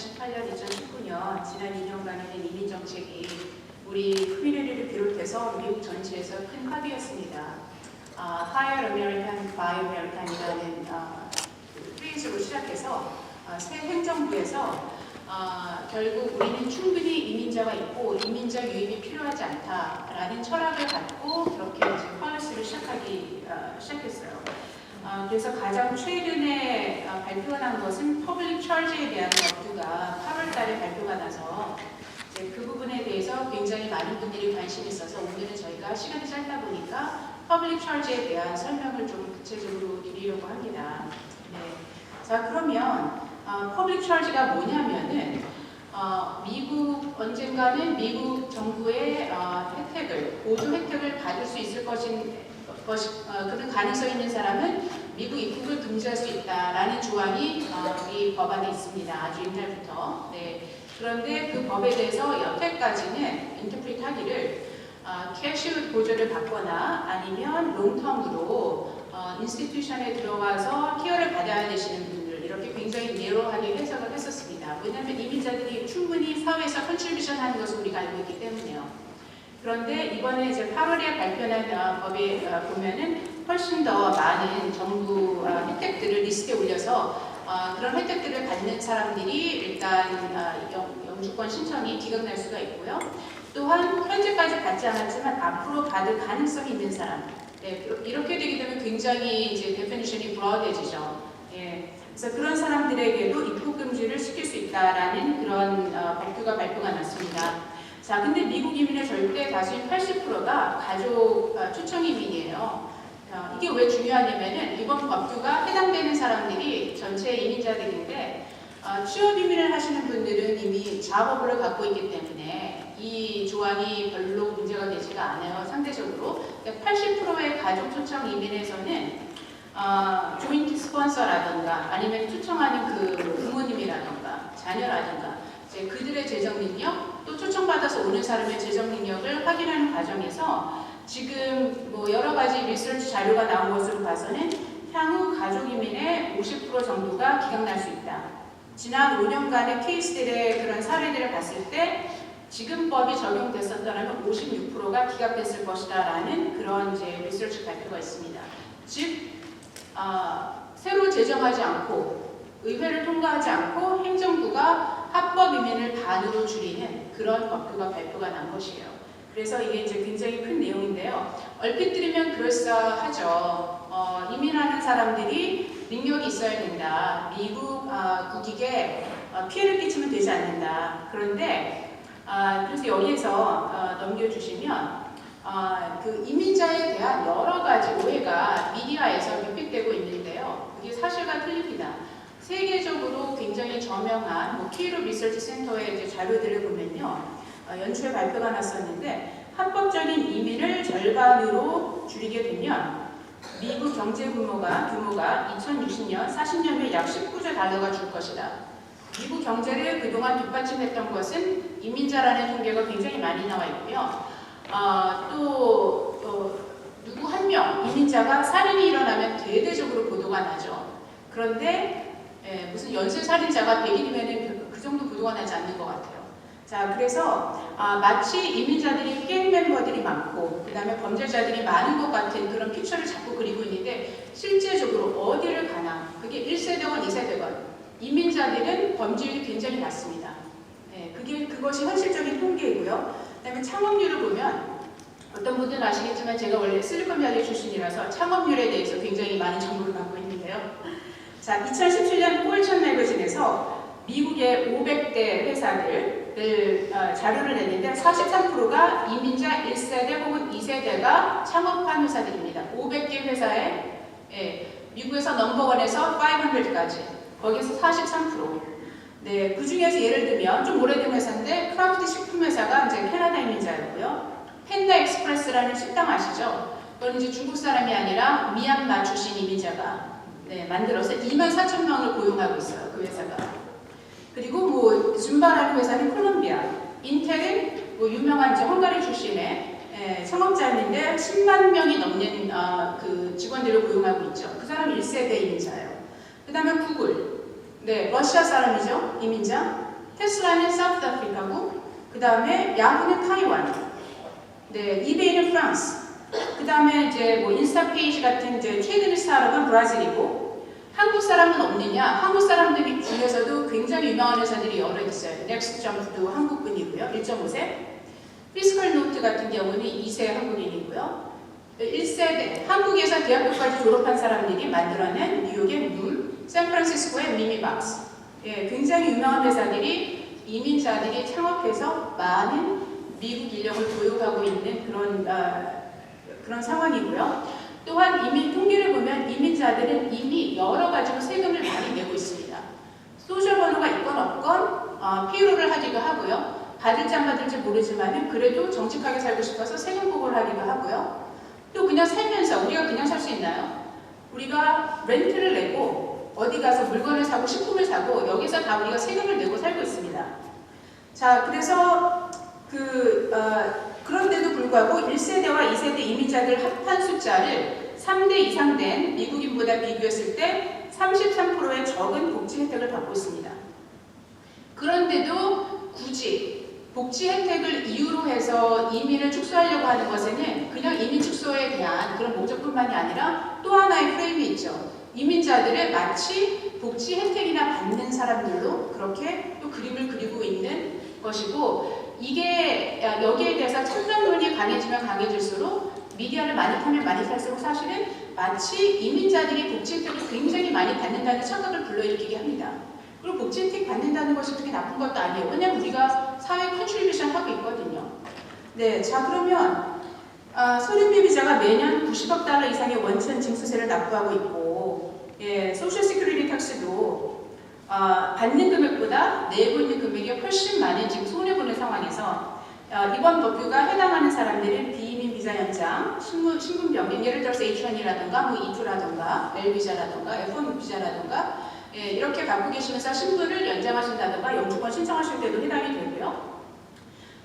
2018년, 2019년 지난 2년간의 이민 정책이 우리 커뮤니티를 비롯해서 미국 전체에서 큰 합의였습니다. 아, Higher American, Buy American이라는 아, 그 프레이즈로 시작해서 아, 새 행정부에서 아, 결국 우리는 충분히 이민자가 있고 이민자 유입이 필요하지 않다라는 철학을 갖고 그렇게 이제 펄리스를 시작하기 아, 시작했어요. 아, 그래서 가장 최근에 아, 발표가 난 것은 퍼블릭 철지에 대한 법규가 8월 달에 발표가 나서 이제 그 부분에 대해서 굉장히 많은 분들이 관심이 있어서 오늘은 저희가 시간이 짧다 보니까 퍼블릭 철지에 대한 설명을 좀 구체적으로 드리려고 합니다. 네. 자 그러면 어, 퍼블릭 철지가 뭐냐면은 어, 미국 언젠가는 미국 정부의 어, 혜택을 보조 혜택을 받을 수 있을 것인 것이, 어, 그런 가능성 있는 사람은 미국 입국을 금지할 수 있다라는 조항이 어, 이 법안에 있습니다. 아주 옛날부터. 네. 그런데 그 법에 대해서 여태까지는 인터프리트 하기를 어, 캐시 보조를 받거나 아니면 롱텀으로 어, 인스티튜션에 들어가서 케어를 받아야 되시는 분들 이렇게 굉장히 내로하게 해석을 했었습니다. 왜냐하면 이민자들이 충분히 사회에서 컨트리뷰션 하는 것을 우리가 알고 있기 때문에요. 그런데 이번에 이제 8월에 발표한 어, 법에 어, 보면은 훨씬 더 많은 정부 어, 혜택들을 리스트에 올려서 어, 그런 혜택들을 받는 사람들이 일단 어, 영, 영주권 신청이 기각날 수가 있고요. 또한 현재까지 받지 않았지만 앞으로 받을 가능성이 있는 사람. 네, 이렇게 되게 되면 굉장히 이제 데피니션이 브로드해지죠. 예, 그래서 그런 사람들에게도 입국 금지를 시킬 수 있다라는 그런 어, 법규가 발표가 났습니다. 자, 근데 미국 이민의 절대 다수인 80%가 가족 어, 초청 이민이에요. 어, 이게 왜 중요하냐면은 이번 법규가 해당되는 사람들이 전체 이민자들인데 어, 취업 이민을 하시는 분들은 이미 자업을 갖고 있기 때문에 이 조항이 별로 문제가 되지가 않아요. 상대적으로 80%의 가족 초청 이민에서는 어, 조인트 스폰서라든가 아니면 초청하는 그 부모님이라든가 자녀라든가 이제 그들의 재정 능력 또 초청받아서 오는 사람의 재정 능력을 확인하는 과정에서 지금 뭐 여러 가지 리서치 자료가 나온 것으로 봐서는 향후 가족 이민의 50% 정도가 기각날 수 있다. 지난 5년간의 케이스들의 그런 사례들을 봤을 때 지금 법이 적용됐었더라면 56%가 기각됐을 것이다라는 그런 이제 리서치 발표가 있습니다. 즉 아, 새로 제정하지 않고 의회를 통과하지 않고 행정부가 합법 이민을 반으로 줄이는 그런 법규가 발표가 난 것이에요. 그래서 이게 이제 굉장히 큰 내용인데요. 얼핏 들으면 그럴싸하죠. 어, 이민하는 사람들이 능력이 있어야 된다. 미국 아, 국익에 어, 피해를 끼치면 되지 않는다. 그런데 아, 그래서 여기에서 어, 넘겨주시면 아, 그 이민자에 대한 여러 가지 오해가 미디어에서 유픽되고 있는데요. 그게 사실과 틀립니다. 세계적으로 굉장히 저명한 뭐 키로 리서치 센터의 자료들을 보면요. 어, 연초에 발표가 났었는데 합법적인 이민을 절반으로 줄이게 되면 미국 경제 규모가 규모가 2060년 40년 후에 약 19조 달러가 줄 것이다. 미국 경제를 그동안 뒷받침했던 것은 이민자라는 통계가 굉장히 많이 나와 있고요. 아, 또 어, 누구 한 명 이민자가 살인이 일어나면 대대적으로 보도가 나죠. 그런데 예, 무슨 연쇄 살인자가 100일이면 그, 그 정도 보도가 나지 않는 것 같아요. 자, 그래서 아, 마치 이민자들이 갱 멤버들이 많고 그 다음에 범죄자들이 많은 것 같은 그런 피처를 자꾸 그리고 있는데 실제적으로 어디를 가나 그게 1세대건 2세대건 이민자들은 범죄율이 굉장히 낮습니다. 예, 그게 그것이 현실적인 통계이고요. 그다음에 창업률을 보면 어떤 분들은 아시겠지만 제가 원래 실리콘밸리 출신이라서 창업률에 대해서 굉장히 많은 정보를 갖고 있는데요. 자, 2017년 폴천 매거진에서 미국의 500대 회사들 어, 자료를 냈는데 43%가 이민자 1세대 혹은 2세대가 창업한 회사들입니다. 500개 회사에 예, 미국에서 넘버원에서 500까지 거기서 43%. 네, 그 중에서 예를 들면 좀 오래된 회사인데 크라프트 식품 회사가 이제 캐나다 이민자였고요. 펜다 익스프레스라는 식당 아시죠? 그건 이제 중국 사람이 아니라 미얀마 출신 이민자가 네, 만들어서 2만 4천 명을 고용하고 있어요. 그 회사가. 그리고 뭐 줌바라는 회사는 콜롬비아, 인텔은 뭐 유명한 이제 헝가리 출신의 예, 창업자였는데 10만 명이 넘는 어, 그 직원들을 고용하고 있죠. 그 사람 1세대 이민자예요. 그 다음에 구글, 네, 러시아 사람이죠, 이민자. 테슬라는 사우스 아프리카고 그 다음에 야후는 타이완, 네 이베이는 프랑스, 그 다음에 이제 뭐 인스타 페이지 같은 이제 최근 스타트업은 브라질이고 한국 사람은 없느냐? 한국 사람들이 중에서도 굉장히 유명한 회사들이 여러 있어요. 넥스트 점프도 한국 분이고요. 1.5세. 피스컬 노트 같은 경우는 2세 한국인이고요. 1세대 한국에서 대학교까지 졸업한 사람들이 만들어낸 뉴욕의 문, 샌프란시스코의 미미박스. 예, 굉장히 유명한 회사들이 이민자들이 창업해서 많은 미국 인력을 보유하고 있는 그런 아, 그런 상황이고요. 또한 이민 통계를 보면 이민자들은 이미 여러 가지로 세금을 많이 내고 있습니다. 소셜 번호가 있건 없건 어, 페이로를 하기도 하고요. 받을지 안 받을지 모르지만 그래도 정직하게 살고 싶어서 세금 보고를 하기도 하고요. 또 그냥 살면서 우리가 그냥 살 수 있나요? 우리가 렌트를 내고 어디 가서 물건을 사고 식품을 사고 여기서 다 우리가 세금을 내고 살고 있습니다. 자, 그래서 그 어, 그런데도 불구하고 1세대와 2세대 이민자들 합한 숫자를 3대 이상 된 미국인보다 비교했을 때 33%의 적은 복지 혜택을 받고 있습니다. 그런데도 굳이 복지 혜택을 이유로 해서 이민을 축소하려고 하는 것에는 그냥 이민 축소에 대한 그런 목적뿐만이 아니라 또 하나의 프레임이 있죠. 이민자들을 마치 복지 혜택이나 받는 사람들로 그렇게 또 그림을 그리고 있는 것이고 이게 여기에 대해서 참정론이 강해지면 강해질수록 미디어를 많이 타면 많이 탈수록 사실은 마치 이민자들이 복지 혜택을 굉장히 많이 받는다는 착각을 불러일으키게 합니다. 그리고 복지 혜택 받는다는 것이 그렇게 나쁜 것도 아니에요. 왜냐하면 우리가 사회 컨트리뷰션 하고 있거든요. 네, 자 그러면 아, 소득비 비자가 매년 90억 달러 이상의 원천 징수세를 납부하고 있고 예, 소셜 시큐리티 탁스도 아, 받는 금액보다 내고 있는 금액이 훨씬 많은 지금 손해보는 상황에서 어, 이번 법규가 해당하는 사람들은 비이민 비자 연장, 신분, 신분 변경, 예를 들어서 H1이라든가 뭐 E2라든가 L 비자라든가 F1 비자라든가 예, 이렇게 갖고 계시면서 신분을 연장하신다든가 영주권 신청하실 때도 해당이 되고요.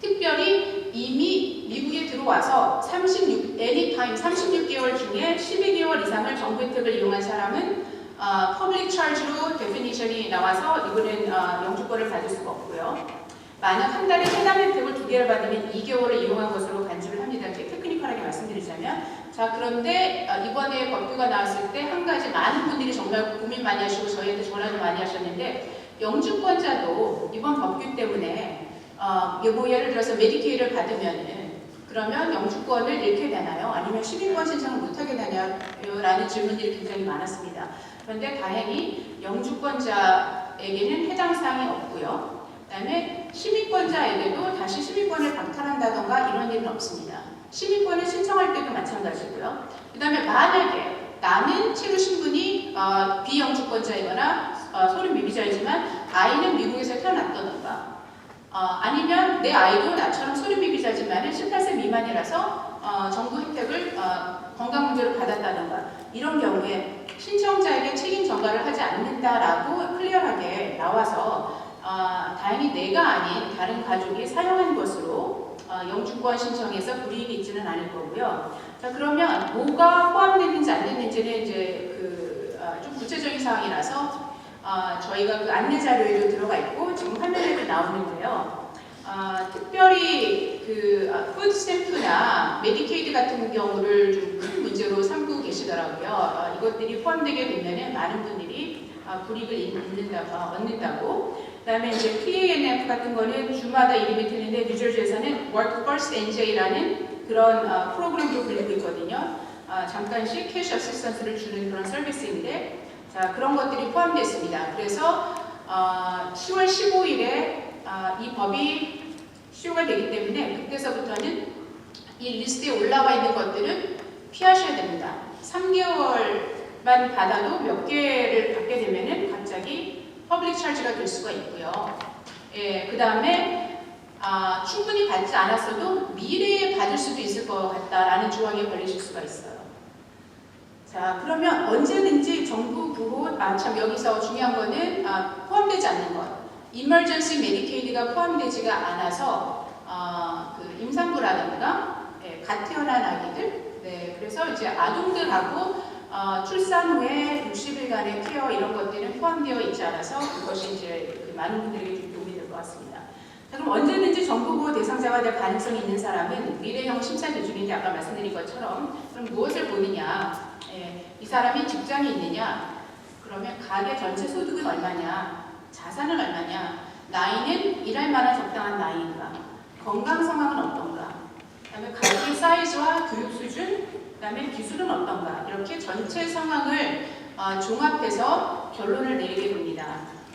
특별히 이미 미국에 들어와서 36, anytime 36개월 중에 12개월 이상을 정부 혜택을 이용한 사람은 어, 퍼블릭 차지로 데피니션이 나와서 이거는 어, 영주권을 받을 수가 없고요. 만약 한 달에 해당 혜택을 두 개를 받으면 2개월을 이용한 것으로 간주를 합니다. 말씀드리자면 자 그런데 어, 이번에 법규가 나왔을 때 한 가지 많은 분들이 정말 고민 많이 하시고 저희한테 전화도 많이 하셨는데 영주권자도 이번 법규 때문에 어, 뭐 예를 들어서 메디케이를 받으면은 그러면 영주권을 잃게 되나요? 아니면 시민권 신청을 못하게 되나요? 라는 질문들이 굉장히 많았습니다. 그런데 다행히 영주권자에게는 해당 사항이 없고요. 그 다음에 시민권자에게도 다시 시민권을 박탈한다던가 이런 일은 없습니다. 시민권을 신청할 때도 마찬가지고요. 그 다음에 만약에 나는 체류 신분이 어, 비영주권자이거나 어, 소련 미비자이지만 아이는 미국에서 태어났다던가 어, 아니면 내 아이도 나처럼 소련 미비자지만 18세 미만이라서 어, 정부 혜택을 어, 건강 문제로 받았다던가 이런 경우에 신청자에게 책임 전가를 하지 않는다라고 클리어하게 나와서 어, 다행히 내가 아닌 다른 가족이 사용한 것으로 어, 영주권 신청에서 불이익이 있지는 않을 거고요. 자 그러면 뭐가 포함됐는지 안 됐는지는 이제 그 좀 구체적인 사항이라서 어, 저희가 그 안내 자료에도 들어가 있고 지금 화면에도 나오는데요. 어, 특별히 그 아, 푸드 스탬프나 메디케이드 같은 경우를 좀 큰 문제로 삼고 계시더라고요. 어, 이것들이 포함되게 되면은 많은 분들이 어, 불이익을 어, 얻는다고. 그다음에 이제 PANF 같은 거는 주마다 이름이 틀린데 뉴저지에서는 Work First NJ라는 그런 어, 프로그램도 불리고 있거든요. 어, 잠깐씩 캐시 어시스턴스를 주는 그런 서비스인데 자 그런 것들이 포함됐습니다. 그래서 어, 10월 15일에 어, 이 법이 시효가 되기 때문에 그때서부터는 이 리스트에 올라와 있는 것들은 피하셔야 됩니다. 3개월만 받아도 몇 개를 받게 되면은 갑자기 퍼블릭 찰지가 될 수가 있고요. 예, 그 다음에 아, 충분히 받지 않았어도 미래에 받을 수도 있을 것 같다라는 조항에 걸리실 수가 있어요. 자, 그러면 언제든지 정부 부호, 아, 참 여기서 중요한 거는 아, 포함되지 않는 것. 이머전시 메디케이드가 포함되지가 않아서 아, 그 임산부라든가 예, 갓 태어난 아기들, 네, 그래서 이제 아동들하고 어, 출산 후에 60일간의 케어 이런 것들은 포함되어 있지 않아서 그것이 이제 그 많은 분들에게 좀 도움이 될 것 같습니다. 자, 그럼 언제든지 정부보호 대상자가 될 가능성이 있는 사람은 미래형 심사 기준인데 아까 말씀드린 것처럼 그럼 무엇을 보느냐? 예, 이 사람이 직장이 있느냐? 그러면 가계 전체 소득은 얼마냐? 자산은 얼마냐? 나이는 일할 만한 적당한 나이인가? 건강 상황은 어떤가? 그다음에 가계 사이즈와 교육 수준, 그다음에 기술은 어떤가? 이렇게 전체 상황을 어, 종합해서 결론을 내리게 됩니다.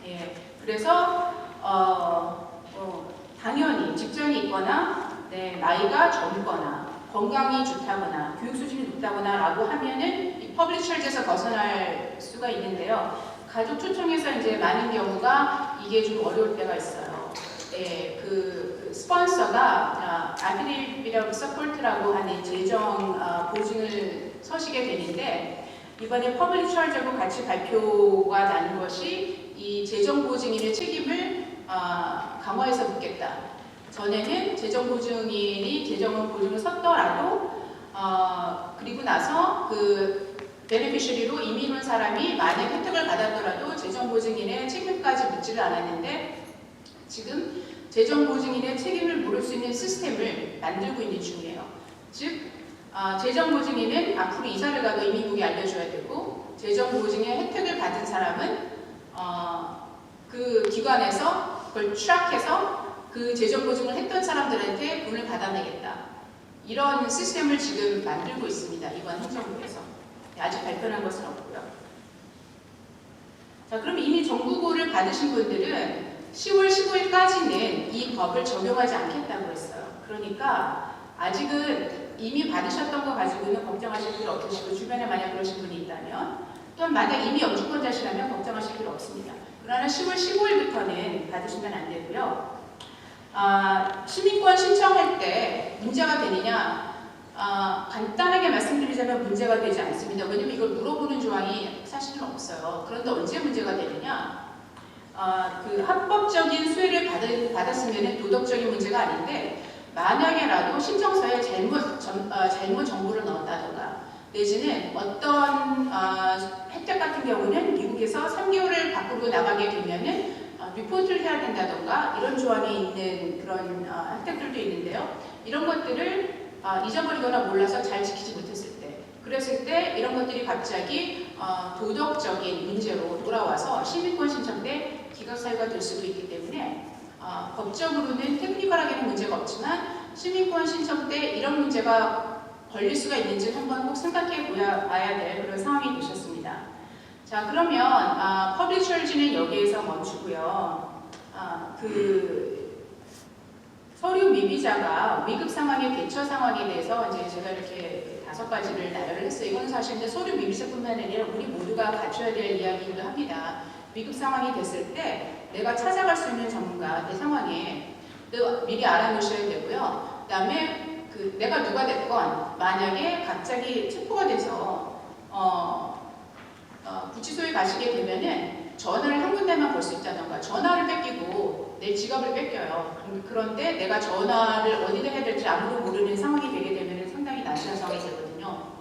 예, 그래서 어, 어, 당연히 직장이 있거나 네, 나이가 젊거나 건강이 좋다거나 교육 수준이 높다거나 라고 하면은 이 퍼블릭 찰지에서 벗어날 수가 있는데요. 가족 초청에서 이제 많은 경우가 이게 좀 어려울 때가 있어요. 네, 그 스폰서가 아드립이라고 서포트라고 하는 재정 아, 보증을 서시게 되는데 이번에 퍼블릭 찰지하고 같이 발표가 나는 것이 이 재정 보증인의 책임을 아, 강화해서 묻겠다. 전에는 재정 보증인이 재정 보증을 섰더라도 어, 그리고 나서 그 베네피셔리로 이민 온 사람이 만약 혜택을 받았더라도 재정 보증인의 책임까지 묻지를 않았는데 지금 재정 보증인의 책임을 물을 수 있는 시스템을 만들고 있는 중이에요. 즉 아, 재정 보증인은 앞으로 이사를 가도 이민국에 알려줘야 되고 재정 보증의 혜택을 받은 사람은 어, 그 기관에서 그걸 추락해서 그 재정 보증을 했던 사람들한테 돈을 받아내겠다. 이런 시스템을 지금 만들고 있습니다. 이번 행정부에서. 아직 발표한 것은 없고요. 자, 그럼 이미 정부고를 받으신 분들은 10월 15일까지는 이 법을 적용하지 않겠다고 했어요. 그러니까 아직은 이미 받으셨던 거 가지고는 걱정하실 필요 없으시고 주변에 만약 그러신 분이 있다면 또는 만약 이미 영주권자시라면 걱정하실 필요 없습니다. 그러나 10월 15일부터는 받으시면 안 되고요. 아, 시민권 신청할 때 문제가 되느냐? 아, 간단하게 말씀드리자면 문제가 되지 않습니다. 왜냐면 이걸 물어보는 조항이 사실은 없어요. 그런데 언제 문제가 되느냐? 아, 그 합법적인 수혜를 받았으면 도덕적인 문제가 아닌데 만약에라도 신청서에 잘못, 정, 어, 잘못 정보를 넣었다던가 내지는 어떤 어, 혜택 같은 경우는 미국에서 3개월을 밖으로 나가게 되면은 어, 리포트를 해야 된다던가 이런 조항이 있는 그런 어, 혜택들도 있는데요. 이런 것들을 어, 잊어버리거나 몰라서 잘 지키지 못했을 때 그랬을 때 이런 것들이 갑자기 어, 도덕적인 문제로 돌아와서 시민권 신청 때 기각 사유가 될 수도 있기 때문에 어, 법적으로는 테크니컬하게는 문제가 없지만 시민권 신청 때 이런 문제가 걸릴 수가 있는지 한번 꼭 생각해 봐야 될 그런 상황이 되셨습니다. 자 그러면 아, 퍼블릭 철지는 여기에서 멈추고요. 아, 그 서류 미비자가 위급 상황의 대처 상황에 대해서 이제 제가 이렇게 다섯 가지를 나열을 했어요. 이건 사실 이제 서류 미비자뿐만 아니라 우리 모두가 갖춰야 될 이야기이기도 합니다. 위급 상황이 됐을 때 내가 찾아갈 수 있는 전문가 내 상황에 또 미리 알아놓으셔야 되고요. 그다음에 그 내가 누가 됐건 만약에 갑자기 체포가 돼서 어, 어, 구치소에 가시게 되면은 전화를 한 군데만 걸수 있다던가 전화를 뺏기고 내 지갑을 뺏겨요. 그런데 내가 전화를 어디다 해야 될지 아무도 모르는 상황이 되게 난처한 상황이 되거든요.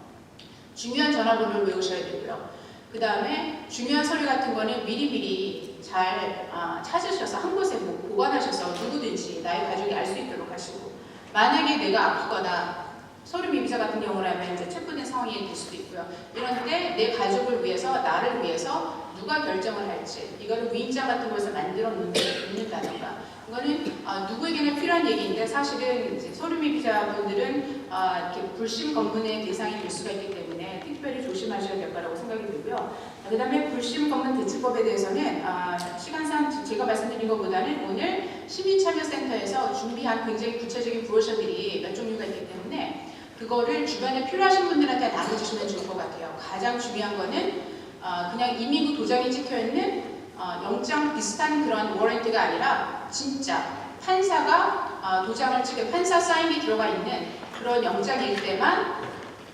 중요한 전화번호를 외우셔야 되고요. 그 다음에 중요한 서류 같은 거는 미리미리 잘 아, 찾으셔서 한 곳에 뭐 보관하셔서 누구든지 나의 가족이 알 수 있도록 하시고 만약에 내가 아프거나 서류 미비자 같은 경우라면 이제 체포된 상황이 될 수도 있고요. 이런데 내 가족을 위해서 나를 위해서 누가 결정을 할지 이거를 위임장 같은 것을 만들어 놓는다던가 이거는 아, 누구에게나 필요한 얘기인데 사실은 이제 서류 미비자분들은 아, 이렇게 불심 검문의 대상이 될 수가 있기 때문에 특별히 조심하셔야 될 거라고 생각이 들고요. 그 다음에 불심 검문 대처법에 대해서는 아, 시간상 제가 말씀드린 것보다는 오늘 시민참여센터에서 준비한 굉장히 구체적인 브로셔들이 몇 종류가 있기 때문에 그거를 주변에 필요하신 분들한테 나눠주시면 좋을 것 같아요. 가장 중요한 거는 아, 그냥 이민국 도장이 찍혀 있는 어, 영장 비슷한 그런 워런트가 아니라 진짜 판사가 아, 도장을 찍은 판사 사인이 들어가 있는 그런 영장일 때만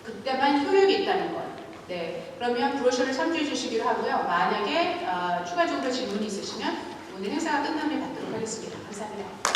그때만 효력이 있다는 것. 네, 그러면 브로셔를 참조해 주시기로 하고요. 만약에 아, 추가적으로 질문이 있으시면 오늘 행사가 끝나면 받도록 하겠습니다. 감사합니다.